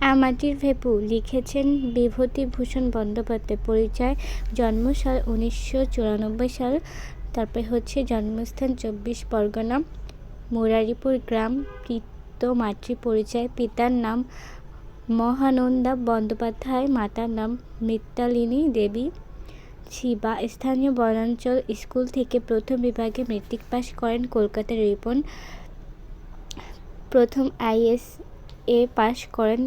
আমাটির ভেপু লিখেছেন বিভূতিভূষণ বন্দ্যোপাধ্যায়। পরিচয় জন্মসাল উনিশশো চুরানব্বই সাল, তারপরে হচ্ছে জন্মস্থান চব্বিশ পরগনা, মুরারিপুর গ্রাম পিত্ত মাতৃ পরিচয়, পিতার নাম মহানন্দা বন্দ্যোপাধ্যায়, মাতার নাম মিত্তালিনী দেবী। শিবা, স্থানীয় বনাঞ্চল স্কুল থেকে প্রথম বিভাগে মেট্রিক পাস করেন কলকাতার রিপন। প্রথম আইএস এ পাশ করেন,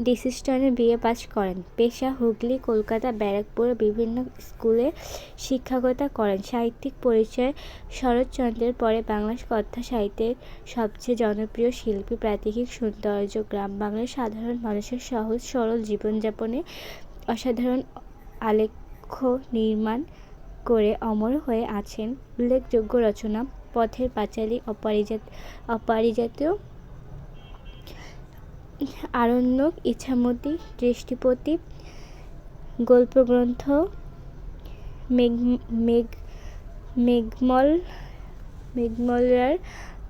ডিসিস্টনে বিএ পাশ করেন। পেশা হুগলি, কলকাতা, ব্যারাকপুর বিভিন্ন স্কুলে শিক্ষকতা করেন। সাহিত্যিক পরিচয় শরৎচন্দ্রের পরে বাংলা কথা সাহিত্যের সবচেয়ে জনপ্রিয় শিল্পী প্রাকৃতিক সৌন্দর্য, গ্রাম বাংলার সাধারণ মানুষের সহজ, সরল জীবনযাপনে অসাধারণ আলেখ্য নির্মাণ করে অমর হয়ে আছেন। উল্লেখযোগ্য রচনা, পথের পাঁচালী, অপারিজাত অপারিজাত আরণ্যক ইছামতি দৃষ্টিপতি গল্পগ্রন্থ মেঘ মেঘ, মেঘমল, মেঘমলার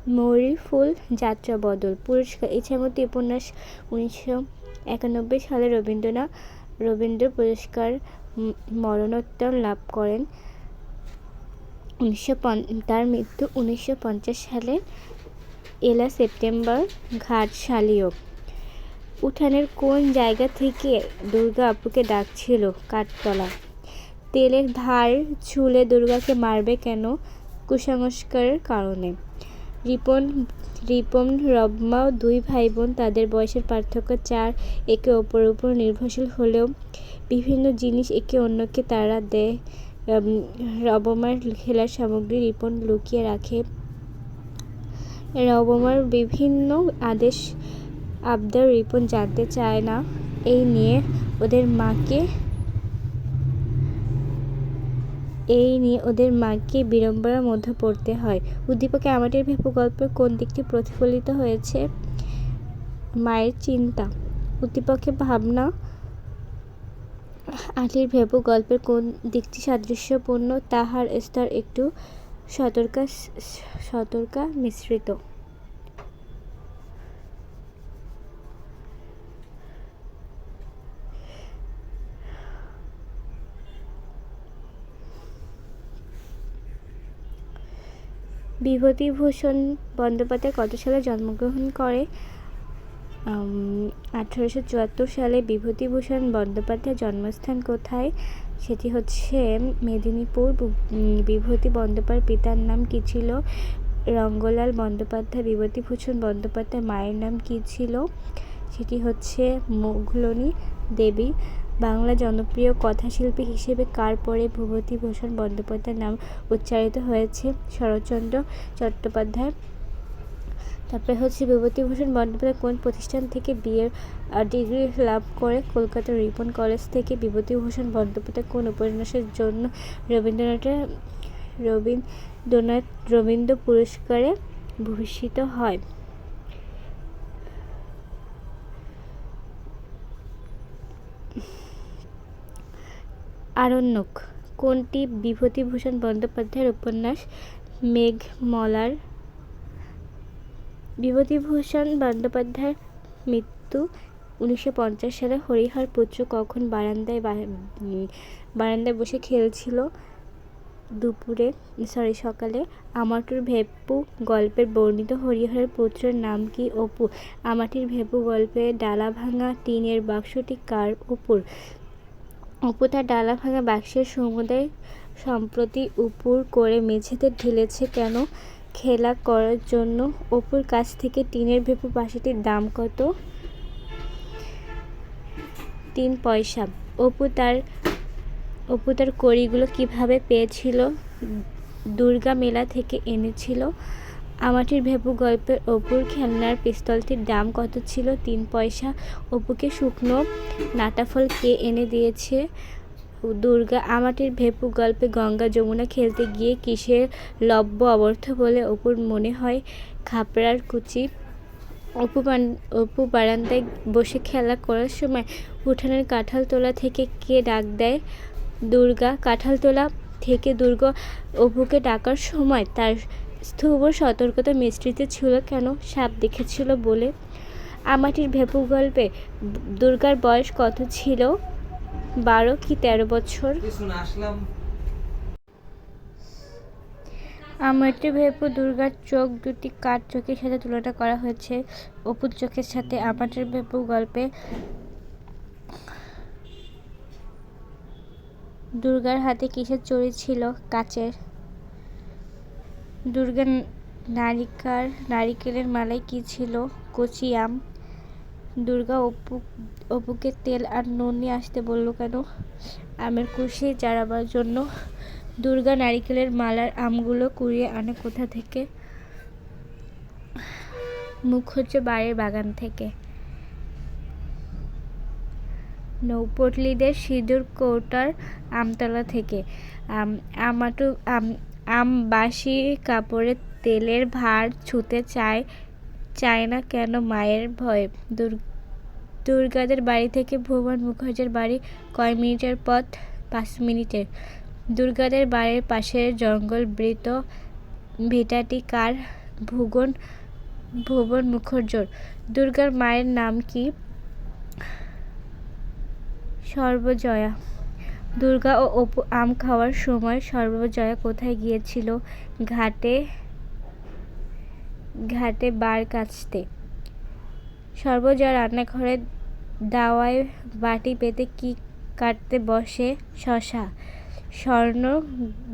মৌরি ফুল, যাত্রা বদল, পুরস্কার ইছামতি উপন্যাস উনিশশো একানব্বই সালে রবীন্দ্রনাথ, রবীন্দ্র পুরস্কার মরণোত্তর লাভ করেন। উনিশশো তার মৃত্যু উনিশশো পঞ্চাশ সালে এলা সেপ্টেম্বর ঘাটশালীয় উঠানের কোন জায়গা থেকে দুর্গা আপুকে ডাকছিল কাঠতলা? তেলের ধার ছুলে দুর্গাকে মারবে কেন কুসংস্কারের কারণে? রিপন রিপন, রবমা দুই ভাই বোন তাদের বয়সের পার্থক্য চার, একে অপরের উপর নির্ভরশীল হলেও বিভিন্ন জিনিস একে অন্যকে তারা দেয়। রবমার খেলার সামগ্রী রিপন লুকিয়ে রাখে। রবমার বিভিন্ন আদেশ আবদার রিপন জানতে চায় না। এই নিয়ে ওদের মাকে, এই নিয়ে ওদের মাকে বিড়ম্বনার মধ্যে পড়তে হয়। উদ্দীপকে আমাদের ভেপু গল্পের কোন দিকটি প্রতিফলিত হয়েছে মায়ের চিন্তা। উদ্দীপকে ভাবনা, আলির ভেপু গল্পের কোন দিকটি সাদৃশ্যপূর্ণ, তাহার স্তর একটু সতর্কা সতর্কা মিশ্রিত বিভূতিভূষণ বন্দ্যোপাধ্যায় কত সালে জন্মগ্রহণ করে? আঠারোশো চুয়াত্তর সালে বিভূতিভূষণ বন্দ্যোপাধ্যায়ের জন্মস্থান কোথায়? সেটি হচ্ছে মেদিনীপুর। বিভূতি বন্দ্যোপাধ্যায়ের পিতার নাম কী ছিল? রঙ্গলাল বন্দ্যোপাধ্যায়, বিভূতিভূষণ বন্দ্যোপাধ্যায় মায়ের নাম কী ছিল? সেটি হচ্ছে মুঘলনী দেবী। বাংলা জনপ্রিয় কথাশিল্পী হিসেবে কার পরে বিভূতিভূষণ বন্দ্যোপাধ্যায়ের নাম উচ্চারিত হয়েছে? শরৎচন্দ্র চট্টোপাধ্যায়। তারপরে হচ্ছে বিভূতিভূষণ বন্দ্যোপাধ্যায় কোন প্রতিষ্ঠান থেকে বিএর ডিগ্রি লাভ করে? কলকাতার রিপন কলেজ থেকে বিভূতিভূষণ বন্দ্যোপাধ্যায় কোন উপন্যাসের জন্য রবীন্দ্রনাথের, রবীন্দ্রনাথ রবীন্দ্র পুরস্কারে ভূষিত হয়? আরণ্যক, কোনটি বিভূতিভূষণ বন্দ্যোপাধ্যায়ের উপন্যাস? মেঘমলার বিভূতিভূষণ বন্দ্যোপাধ্যায়ের মৃত্যু উনিশশো পঞ্চাশ সালে হরিহর পুত্র কখন বারান্দায় বারান্দায় বসে খেলছিল? দুপুরে সরি সকালে। আমাটুর ভেপু গল্পের বর্ণিত হরিহরের পুত্রের নাম কি? অপু। আমাটির ভেপু গল্পে ডালা ভাঙা টিনের বাক্সটি কার উপর? অপু তার ডালা ভাঙা বাক্সের সমুদায় সম্প্রতি উপুর করে মেঝেতে ঢেলেছে কেন? খেলা করার জন্য অপুর কাছ থেকে টিনের ভেপু বাসাটির দাম কত? তিন পয়সা। অপু তার অপু তার কড়িগুলো কীভাবে পেয়েছিল? দুর্গা মেলা থেকে এনেছিল। আমাটির ভেপু গল্পের অপুর খেলনার পিস্তলটির দাম কত ছিল? তিন পয়সা। অপুকে শুকনো নাটাফল কে এনে দিয়েছে? দুর্গা, আমাটির ভেপু গল্পে গঙ্গা যমুনা খেলতে গিয়ে কিসের লব্য অবর্থ বলে অপুর মনে হয়? খাপড়ার কুচি। অপু অপু বারান্দায় বসে খেলা করার সময় উঠানের কাঁঠাল তোলা থেকে কে ডাক দেয়? দুর্গা, কাঁঠাল তোলা থেকে দুর্গা অপুকে ডাকার সময় তার স্থূব সতর্কতা মিশ্রিত ছিল কেন? সাপ দেখেছিল বলে। আমাটির ভেপু গল্পে দুর্গার বয়স কত ছিল? বারো কি তেরো বছর? আমাটি ভেপু দুর্গার চোখ দুটি কার চোখের সাথে তুলনা করা হয়েছে? অপুর চোখের সাথে আমাটির ভেপু গল্পে দুর্গার হাতে কিসের চড়ি ছিল? কাচের। দুর্গার নারিকার, নারিকেলের মালায় কি ছিল? কচি আম। দুর্গা অপু, অপুকে তেল আর নুন নিয়ে আসতে বলল কেন? আমের কুশি চারাবার জন্য দুর্গা নারিকেলের মালার আমগুলো কুড়িয়ে আনে কোথা থেকে? মুখ হচ্ছে বাড়ির বাগান থেকে। নৌপটলিদের সিঁদুর কৌটার আমতলা থেকে। আম আমাটু আম আম বাসি কাপড়ে তেলের ভার ছুতে চায় চায় না কেন মায়ের ভয়ে? দুর, দুর্গাদের বাড়ি থেকে ভুবন মুখার্জির বাড়ি কয় মিনিটের পথ? পাঁচ মিনিটের। দুর্গাদের বাড়ির পাশের জঙ্গল বৃত ভিটাটি কার? ভুবন ভুবন মুখর্জর। দুর্গার মায়ের নাম কি? সর্বজয়া। দুর্গা ও অপু আম খাওয়ার সময় সর্বজয়া কোথায় গিয়েছিল? ঘাটে ঘাটে বার কাচতে সর্বজয়া রান্নাঘরে দাওয়ায় বাটি পেতে কি কাটতে বসে শশা? স্বর্ণ,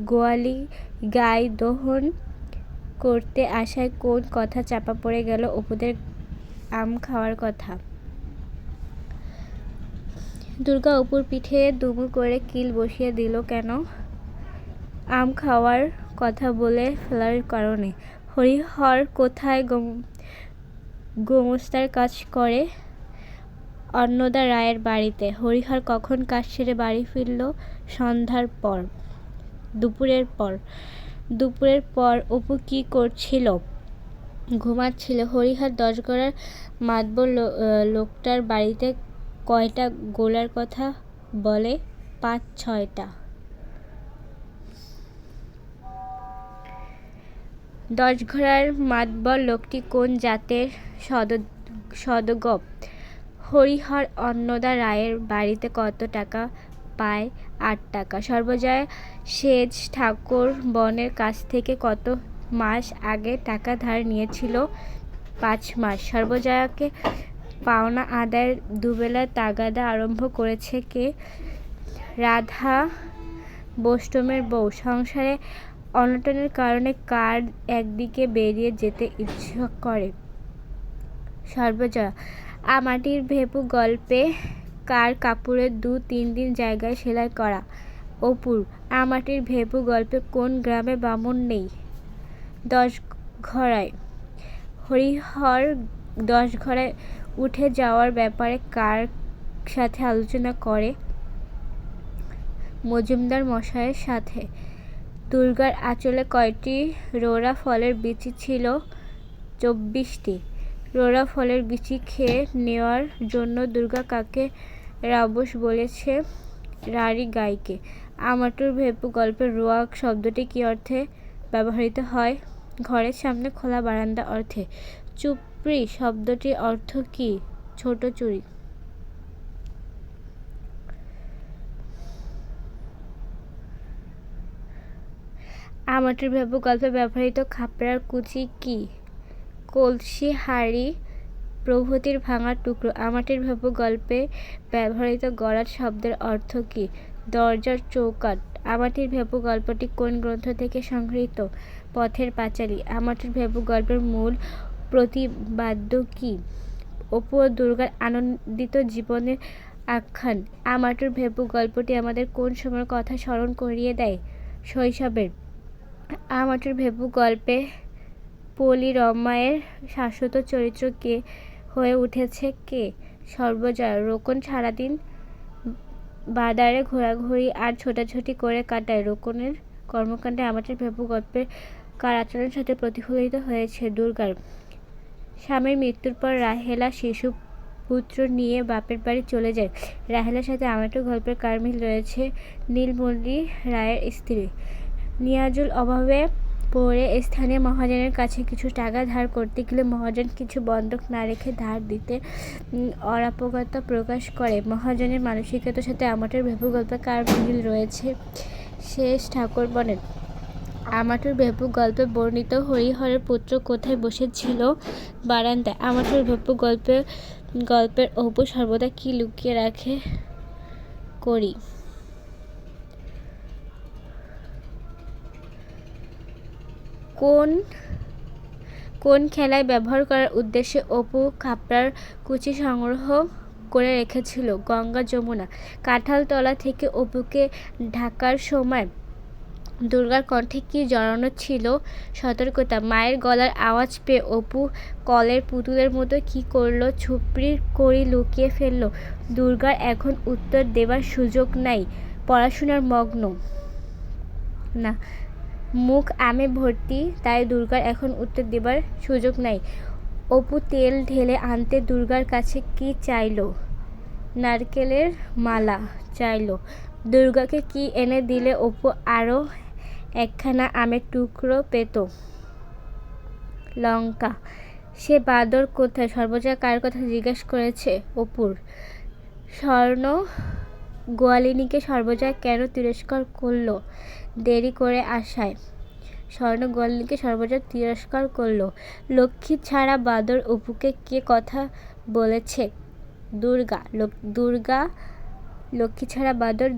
গোয়ালি, গাই দহন করতে আসায় কোন কথা চাপা পড়ে গেল অপুদের আম খাওয়ার কথা? দুর্গা অপুর পিঠে দুমু করে কিল বসিয়ে দিল কেন? আম খাওয়ার কথা বলে ফেলার কারণে। হরিহর কোথায় গম- গোমস্তার কাজ করে? অন্নদা রায়ের বাড়িতে। হরিহর কখন কাজ সেরে বাড়ি ফিরল? সন্ধ্যার পর। দুপুরের পর। দুপুরের পর অপু কি করছিল? ঘুমাচ্ছিল। হরিহর দশগড়ার আহ, লোকটার বাড়িতে কয়টা গোলার কথা বলে? পাঁচ, ছয়টা। দশঘরার মাতবর লোকটি কোন জাতের সদ সদগপ হরিহর অন্নদা রায়ের বাড়িতে কত টাকা পায়? আট টাকা। সর্বজয়া সেজ ঠাকুর বনের কাছ থেকে কত মাস আগে টাকা ধার নিয়েছিল? পাঁচ মাস। সর্বজয়াকে পাওনা আদায়ের দুবেলা তাগাদা আরম্ভ করেছে কে? রাধা বৈষ্ণবের বউ। সংসারে অনটনের কারণে কার একদিকে বেরিয়ে যেতে ইচ্ছা করে? সর্বজয়া, আমাটির ভেপু গল্পে কার কাপড়ের দু তিন দিন জায়গায় সেলাই করা? অপুর, আমাটির ভেপু গল্পে কোন গ্রামে বামুন নেই? দশ ঘরায়। হরিহর দশ ঘরায় উঠে যাওয়ার ব্যাপারে কার সাথে আলোচনা করে? মজুমদার মশাইয়ের সাথে। দুর্গার আঁচলে কয়টি রোরা ফলের বিচি ছিল? চব্বিশটি। রোরা ফলের বিচি খেয়ে নেওয়ার জন্য দুর্গা কাকে রাবস বলেছে? রারি গাইকে। আমাটুর ভেপু গল্পের রোয়া শব্দটি কী অর্থে ব্যবহৃত হয়? ঘরের সামনে খোলা বারান্দা অর্থে। চুপড়ি শব্দটির অর্থ কি? ছোট চুড়ি আমাটির ভেপু গল্পে ব্যবহৃত খাপড়ার কুচি কি? কলসি, হাড়ি, প্রভৃতির ভাঙা টুকরো। আমাটির ভেপু গল্পে ব্যবহৃত গড়ার শব্দের অর্থ কি? দরজার চৌকাঠ। আমাটির ভেপু গল্পটি কোন গ্রন্থ থেকে সংগৃহীত? পথের পাঁচালী। আমাটির ভেপু গল্পের মূল প্রতিবাদ্য কী? অপু দুর্গার আনন্দিত জীবনের আখ্যান। আমাটুর ভেপু গল্পটি আমাদের কোন সময়ের কথা স্মরণ করিয়ে দেয়? শৈশবের। আমাটুর ভেপু গল্পে পলি রমায়ের শাশ্বত চরিত্র কে হয়ে উঠেছে কে? সর্বজয়া। রোকন সারাদিন বাদারে ঘোরাঘুরি আর ছোটাছুটি করে কাটায়। রোকনের কর্মকাণ্ডে আমাদের ভেপু গল্পের কার আচরণের সাথে প্রতিফলিত হয়েছে দুর্গার। স্বামীর মৃত্যুর পর রাহেলা শিশু পুত্র নিয়ে বাপের বাড়ি চলে যায়। রাহেলার সাথে আমাটুর গল্পের কারমিল রয়েছে নীলমণি রায়ের স্ত্রী। নিয়াজুল অভাবে পরে স্থানীয় মহাজনের কাছে কিছু টাকা ধার করতে গেলে মহাজন কিছু বন্ধক না রেখে ধার দিতে অরাপকতা প্রকাশ করে। মহাজনের মানসিকতার সাথে আমাদের ভেপু গল্পে কার মিল রয়েছে শেষ ঠাকুর বলেন। আমাটুর ভেপু গল্পে বর্ণিত হরিহরের পুত্র কোথায় বসেছিল? বারান্দায়। আমাটুর ভেপু গল্পে, গল্পের অপু সর্বদা কি লুকিয়ে রাখে করি? কোন কোন খেলায় ব্যবহার করার উদ্দেশ্যে অপু খাপড়ার কুচি সংগ্রহ করে রেখেছিল? গঙ্গা যমুনা। কাঁঠালতলা থেকে অপুকে ঢাকার সময় দুর্গার কণ্ঠে কি জড়ানো ছিল? সতর্কতা। মায়ের গলার আওয়াজ পেয়ে অপু কলের পুতুলের মতো কি করল? ছুপড়ির করি লুকিয়ে ফেলল। দুর্গার এখন উত্তর দেবার সুযোগ নাই। পড়াশোনার মগ্ন। না, মুখ আমে ভর্তি, তাই দুর্গার এখন উত্তর দেবার সুযোগ নাই। অপু তেল ঢেলে আনতে দুর্গার কাছে কি চাইলো? নারকেলের মালা চাইলো। দুর্গাকে কি এনে দিলে অপু আরও একখানা আমের টুকরো পেত? লঙ্কা। সে বাদর কোথায়? সর্বজা কার কথা জিজ্ঞেস করেছে অপুর? স্বর্ণ গোয়ালিনীকে সর্বজা কেন তিরস্কার করল দেরি করে আসায়? স্বর্ণ গোয়ালিনীকে সর্বজা তিরস্কার করল। লক্ষ্মী ছাড়া বাদর অপুকে কে কথা বলেছে? দুর্গা। দুর্গা লক্ষ্মী ছাড়া বাদর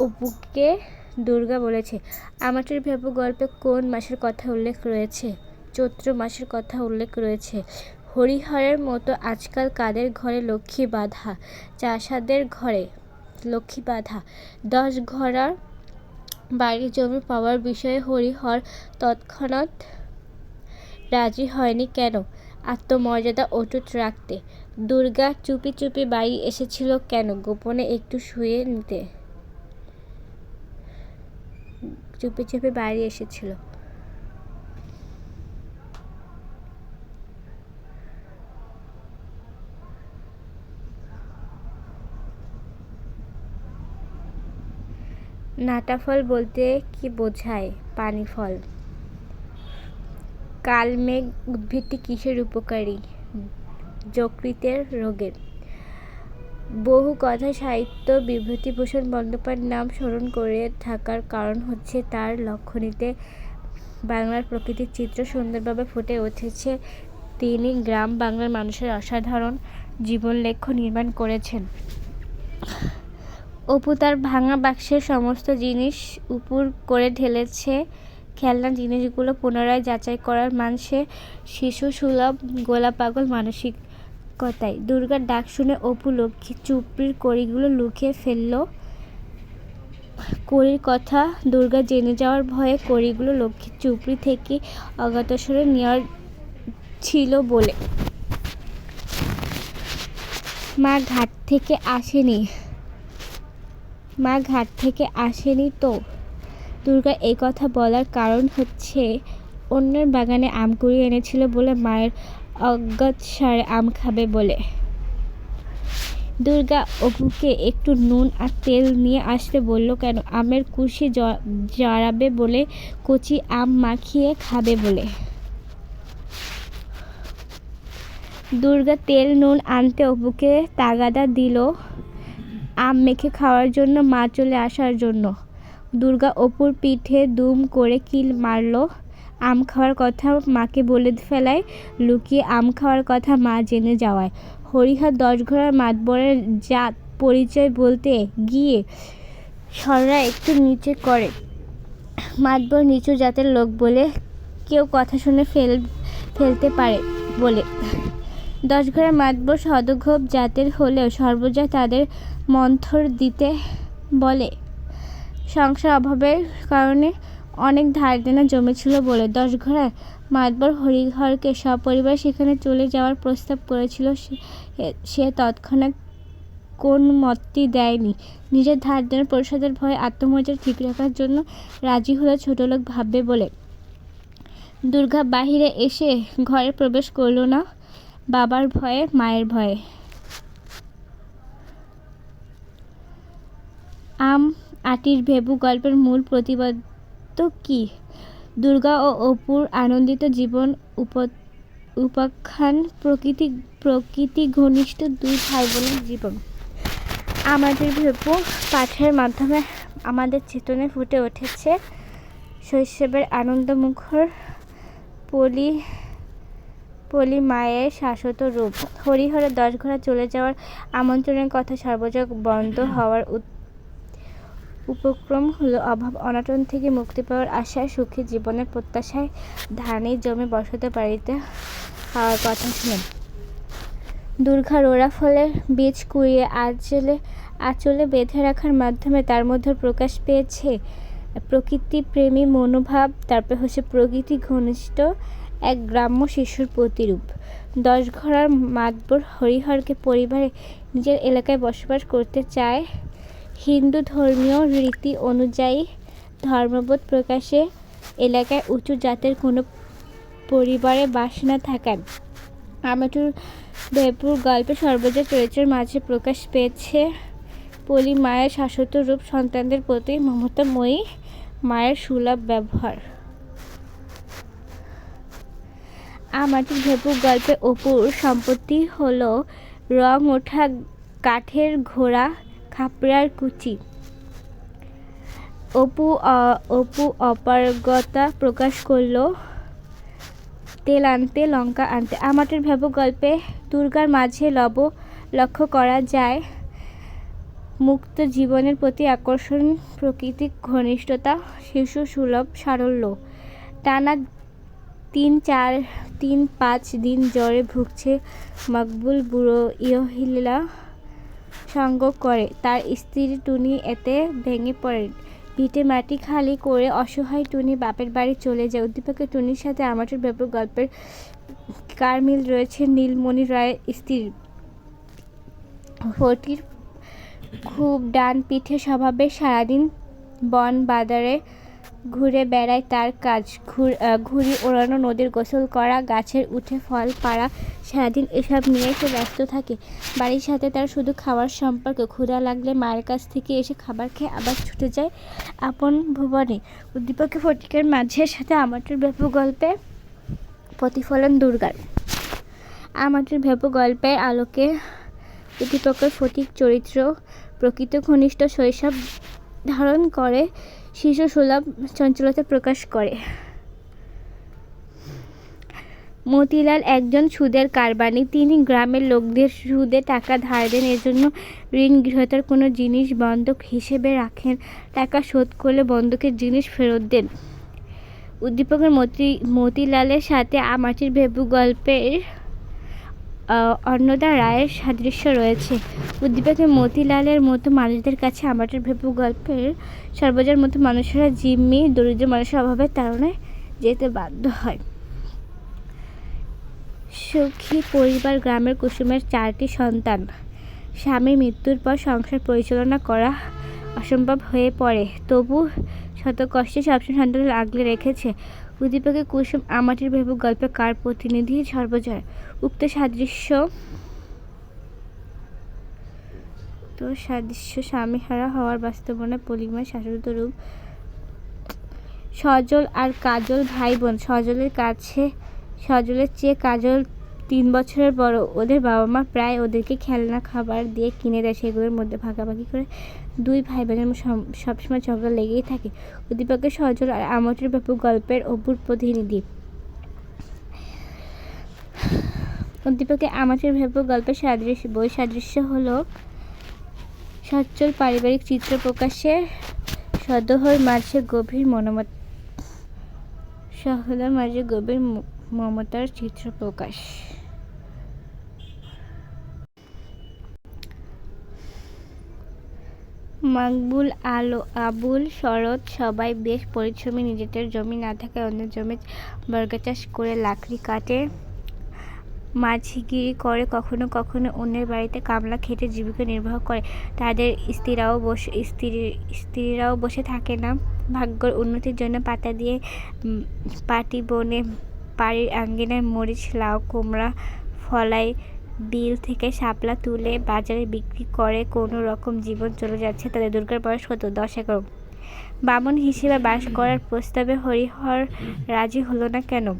অপুকে দুর্গা বলেছে। আমাদের ভেবু গল্পে কোন মাসের কথা উল্লেখ রয়েছে? চৈত্র মাসের কথা উল্লেখ রয়েছে। হরিহরের মতো আজকাল কাদের ঘরে লক্ষ্মী বাঁধা? চাষাদের ঘরে লক্ষ্মী বাঁধা? দশ ঘরার বাড়ি জমি পাওয়ার বিষয়ে হরিহর তৎক্ষণাৎ রাজি হয়নি কেন? আত্মমর্যাদা অটুট রাখতে। দুর্গা চুপি চুপি বাড়ি এসেছিল কেন? গোপনে একটু শুয়ে নিতে। চুপি চুপি বাড়ি এসেছিল। নাটা ফল বলতে কি বোঝায়? পানি ফল। কালমেঘ উদ্ভিদটি কিসের উপকারী? যকৃতের রোগের। বহু কথা সাহিত্য বিভূতিভূষণ বন্দ্যোপাধ্যায়ের নাম স্মরণ করে থাকার কারণ হচ্ছে তার লক্ষণীতে বাংলার প্রকৃতির চিত্র সুন্দরভাবে ফুটে উঠেছে। তিনি গ্রাম বাংলার মানুষের অসাধারণ জীবনলেখ্য নির্মাণ করেছেন। অপু তার ভাঙা বাক্সের সমস্ত জিনিস উপুর করে ঢেলেছে। খেলনা জিনিসগুলো পুনরায় যাচাই করার মানসে শিশু সুলভ, গোলাপাগল, মানসিকতায়। দুর্গার ডাক শুনে অপু লক্ষ্মী চুপড়ির কড়িগুলো লুকিয়ে ফেলল। কড়ির কথা দুর্গা জেনে যাওয়ার ভয়ে কড়িগুলো লক্ষ্মীর চুপড়ি থেকে অজ্ঞাতসরে নেওয়ার ছিল বলে। মা ঘাট থেকে আসেনি। মা ঘাট থেকে আসেনি তো। দুর্গা এই কথা বলার কারণ হচ্ছে, অন্যের বাগানে আম কুড়িয়ে এনেছিল বলে মায়ের অজ্ঞাত সারে আম খাবে বলে। দুর্গা অপুকে একটু নুন আর তেল নিয়ে আসতে বলল, কেন? আমের কুশি জড়াবে বলে, কচি আম মাখিয়ে খাবে বলে। দুর্গা তেল নুন আনতে অপুকে তাগাদা দিল, আম মেখে খাওয়ার জন্য, মা চলে আসার জন্য। দুর্গা অপুর পিঠে দুম করে কিল মারলো। আম খাওয়ার কথা মাকে বলে ফেলায়, লুকিয়ে আম খাওয়ার কথা মা জেনে যাওয়ায়। হরিহর দশঘরার মাতবরের জাত পরিচয় বলতে গিয়ে সররা একটু নিচে করে। মাতবর নিচু জাতের লোক বলে কেউ কথা শুনে ফেল, ফেলতে পারে বলে। দশঘরের মাতবর সদঘোপ জাতের হলেও সর্বজা তাদের মন্থর দিতে বলে। সংসার অভাবের কারণে অনেক ধার দেনা জমেছিল বলে দশ দশঘরার মাতবর হরিহরকে সপরিবার সেখানে চলে যাওয়ার প্রস্তাব করেছিল সে- তৎক্ষণাৎ কোন মতটি দেয়নি। নিজের ধার দেনা পরিশোধের ভয়ে আত্মমর্যাদা ঠিক রাখার জন্য রাজি হলো ছোটলোক ভাববে বলে। দুর্গা বাহিরে এসে ঘরে প্রবেশ করল না, বাবার ভয়ে, মায়ের ভয়ে। আম আটির ভেবু গল্পের মূল প্রতিপাদ্য কি? দুর্গা ও অপুর আনন্দিত জীবন উপ উপাখ্যান প্রকৃতি প্রকৃতি ঘনিষ্ঠ দুই ভাই বোনের জীবন। আমাদের ভেপু পাঠের মাধ্যমে আমাদের চেতনে ফুটে উঠেছে শৈশবের আনন্দমুখর পলি পলি মায়ের শাশ্বত রূপ। হরিহরে দশ ঘোড়া চলে যাওয়ার আমন্ত্রণের কথা সর্বজক বন্ধ হওয়ার উপক্রম হলো অভাব অনাটন থেকে মুক্তি পাওয়ার আশায় সুখী জীবনের প্রত্যাশায় ধানে জমে বসতে বাড়িতে হওয়ার কথা শুনে। দুর্গা রোড়া ফলের বীজ কুড়িয়ে আঁচলে আঁচলে বেঁধে রাখার মাধ্যমে তার মধ্যে প্রকাশ পেয়েছে প্রকৃতিপ্রেমী মনোভাব, তারপর হচ্ছে প্রকৃতি ঘনিষ্ঠ এক গ্রাম্য শিশুর প্রতিরূপ। দশ ঘরার মাতবর হরিহরকে পরিবারে নিজের এলাকায় বসবাস করতে চায় হিন্দু ধর্মীয় রীতি অনুযায়ী ধর্মবোধ প্রকাশে এলাকায় উঁচু জাতের কোনো পরিবারে বাস না থাকায়। আমাটুর বেপুর গল্পে সর্বজা চরিত্রের মাঝে প্রকাশ পেয়েছে পলি মায়ের শাশ্বত রূপ, সন্তানদের প্রতি মমতাময়ী মায়ের সুলভ ব্যবহার। আমাটির ভেপু গল্পে অপুর সম্পত্তি হলো রং, ওঠা, কাঠের ঘোড়া খাপড়ার কুচি। অপু অপু অপারগতা প্রকাশ করল, তেল আনতে, লঙ্কা আনতে। আমাদের ভেবু গল্পে দুর্গার মাঝে লব, লক্ষ্য করা যায়, মুক্ত জীবনের প্রতি আকর্ষণ, প্রকৃতিক ঘনিষ্ঠতা, শিশু সুলভ সারল্য। টানা তিন, চার, তিন, পাঁচ দিন জ্বরে ভুগছে মকবুল বুড়ো ইয়হিলা সঙ্গ করে। তার স্ত্রীর টুনি এতে ভেঙে পড়ে। ভিটে মাটি খালি করে অসহায় টুনি বাপের বাড়ি চলে যায়। উদ্দীপকের টুনির সাথে আমাদের ব্যাপক গল্পের কার মিল রয়েছে? নীলমণি রায়ের স্ত্রীর ফটির খুব ডান পিঠে স্বভাবে সারাদিন বন বাজারে ঘুরে বেড়ায় তার কাজ। ঘুড়ি ওড়ানো, নদীর গোসল করা, গাছের উঠে ফল পাড়া, সারাদিন এসব নিয়ে সে ব্যস্ত থাকে। বাড়ির সাথে তার শুধু খাওয়ার সম্পর্ক। ক্ষুধা লাগলে মায়ের কাছ থেকে এসে খাবার খেয়ে আবার ছুটে যায় আপন ভুবনে। উদ্দীপকের ফটিকের মাঝে সাথে আমাদের ব্যাপক গল্পে প্রতিফলন দুর্গার। আমাদের ভেপু গল্পের আলোকে উদ্দীপকের ফটিক চরিত্র প্রকৃত ঘনিষ্ঠ শৈশব ধারণ করে। শিশু সুলভ চঞ্চলতা প্রকাশ করে। মতিলাল একজন সুদের কারবানি তিনি গ্রামের লোকদের সুদে টাকা ধার দেন। এজন্য ঋণ গৃহতার কোনো জিনিস বন্ধক হিসেবে রাখেন। টাকা শোধ করলে বন্ধকের জিনিস ফেরত দেন। উদ্দীপকের মতি, মতিলালের সাথে আমাটির ভেবু গল্পের অন্নদা রায়ের সাদৃশ্য রয়েছে। উদ্দীপকের মতিলালের মতো মানুষদের কাছে আমাদের ভেবু গল্পের সর্বজার মতো মানুষেরা জিম্মি, দরিদ্র মানুষের অভাবের তাড়নায় যেতে বাধ্য হয়। সুখী পরিবার গ্রামের কুসুমের চারটি সন্তান। স্বামীর মৃত্যুর পর সংসার পরিচালনা করা অসম্ভব হয়ে পড়ে। তবু শত কষ্টে সবসময় সন্তান আগলে রেখেছে। উদ্দীপকে কুসুম আমাটির ভেবু গল্পে কার প্রতিনিধি সর্বজয়? উক্ত সাদৃশ্য তো সাদৃশ্য স্বামীহারা হওয়ার বাস্তবনা পলিমার শাশ্বত রূপ। সজল আর কাজল ভাই বোন সজলের কাছে, সজলের চেয়ে কাজল তিন বছরের বড় ওদের বাবা মা প্রায় ওদেরকে খেলনা, খাবার দিয়ে কিনে দেয়। সেগুলোর মধ্যে ভাগাভাগি করে দুই ভাই বোনের সব- সবসময় ঝগড়া লেগেই থাকে। উদ্দীপকের সজল আর আমটের ব্যাপক গল্পের অপুর প্রতিনিধি। উদ্দীপকে আমাদের ব্যাপক গল্পের সাদৃশ্য বই সাদৃশ্য হলো সচ্ছল পারিবারিক চিত্র প্রকাশে সদহর মাঝে গভীর মনোমত, সহদার মাঝে গভীর মমতার চিত্র প্রকাশ। মাকবুল, আলো, আবুল, শরৎ সবাই বেশ পরিশ্রমী। নিজেদের জমি না থাকায় অন্য জমি বর্গা চাষ করে লাকড়ি কাটে মাঝিগিরি করে, কখনো কখনো অন্যের বাড়িতে কামলা খেটে জীবিকা নির্বাহ করে। তাদের স্ত্রীরাও বসে, স্ত্রী, স্ত্রীরাও বসে থাকে না। ভাগ্যর উন্নতির জন্য পাতা দিয়ে পাটি বনে, বাড়ির আঙ্গিনায় মরিচ, লাউ, কুমড়া ফলাই বিল থেকে শাপলা তুলে বাজারে বিক্রি করে কোনো রকম জীবন চলে যাচ্ছে তাদের দুর্গার বয়স কত? দশ, এগারো। বামন হিসেবে বাস করার প্রস্তাবে হরিহর রাজি হলো না কেন?